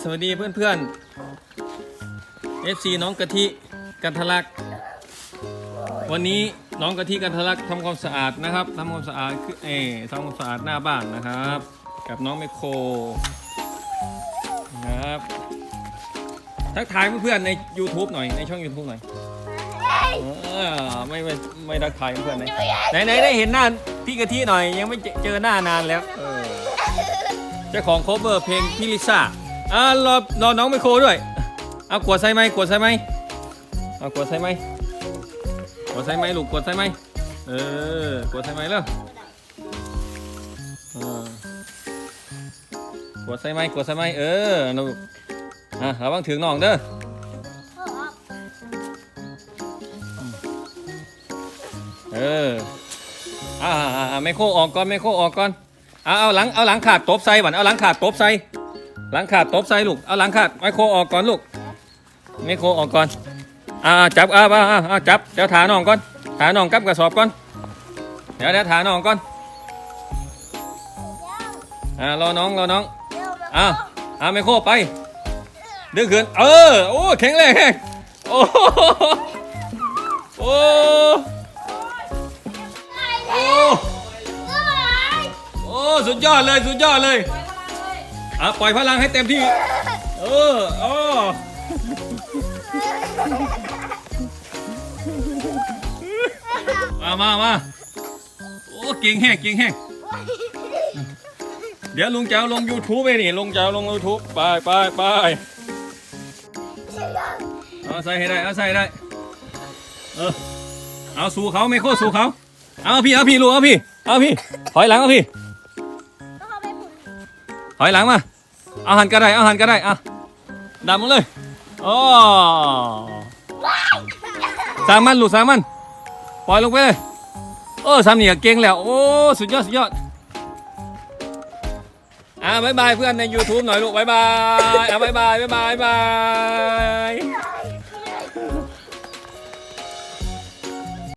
สวัสดีเพื่อนเพื่อนๆ FC น้องกะทิกันทะลัก วันนี้น้องกะทิกันทะลักทำความสะอาดนะครับทำความสะอาดคือเออทำความสะอาดหน้าบ้านนะครับ กับน้องไมโครนะครับทักทายเพื่อนๆใน YouTube หน่อยในช่อง YouTube หน่อยไม่ไม่ไม่ทักทายเพื่อนๆไหนไหนได้เห็นหน้าพี่กะทิหน่อยยังไม่เจอหน้านานแล้วเออเจ้าของโคเวอร์เพลงพี่ลิซ่า อ่ารอรอน้องไมโครด้วยเอากดใส่ไหมกดใส่ไหมเอากดใส่ไหมกดใส่ไหมลูกกดใส่ไหมเออกดใส่ไหมเร็วเออกดใส่ไหมกดใส่ไหมเออลูกอะระวังถึงน้องเด้อเอออ่าอ่าอ่าไมโครออกก่อนไมโครออกก่อน เอาเอาหลังเอาหลังขาดตบใส่บันเอาหลังขาดตบใส่ หลังขาดตบใส่ลูก เอาหลังขาดไมโครออกก่อนลูกไมโครออกก่อน อ่าจับอ่าอ่าอ่าจับ เดี๋ยวถาน้องก่อน ถาน้องกับกระสอบก่อน เดี๋ยวเดี๋ยวถาน้องก่อน อ่ารอน้องรอน้อง อ่าอ่าไมโครไป ดึงขึ้น เออ โอ้แข็งแรงแข็งโอ้โหโอ้โอ้โอ้ สุดยอดเลย สุดยอดเลย อะปล่อยพลังให้เต็มที่ เอออ๋อมามามาโอ้เก่งแห้งเก่งแห้งเดี๋ยวลุงจะเอาลง YouTube ไปนี่ลุงจะเอาลง YouTube ไปไปไปเอาใส่ให้ได้เอาใส่ให้ได้เออเอาสู่เขาไม่โคตรสู่เขาเอาพี่เอาพี่ลูกเอาพี่เอาพี่ถอยหลังเอาพี่ถอยหลังมาเอาหารก็ได้อาหารก็ได้อะดำมันเลยโอ้สามมันลูกสามมันปล่อยลงไปเลยโอ้สามเหนียเก่งแล้วโอ้สุดยอดสุดยอดอะบายบายเพื่อนใน YouTube หน่อยลูกบายบายอะบายบายบายบายบาย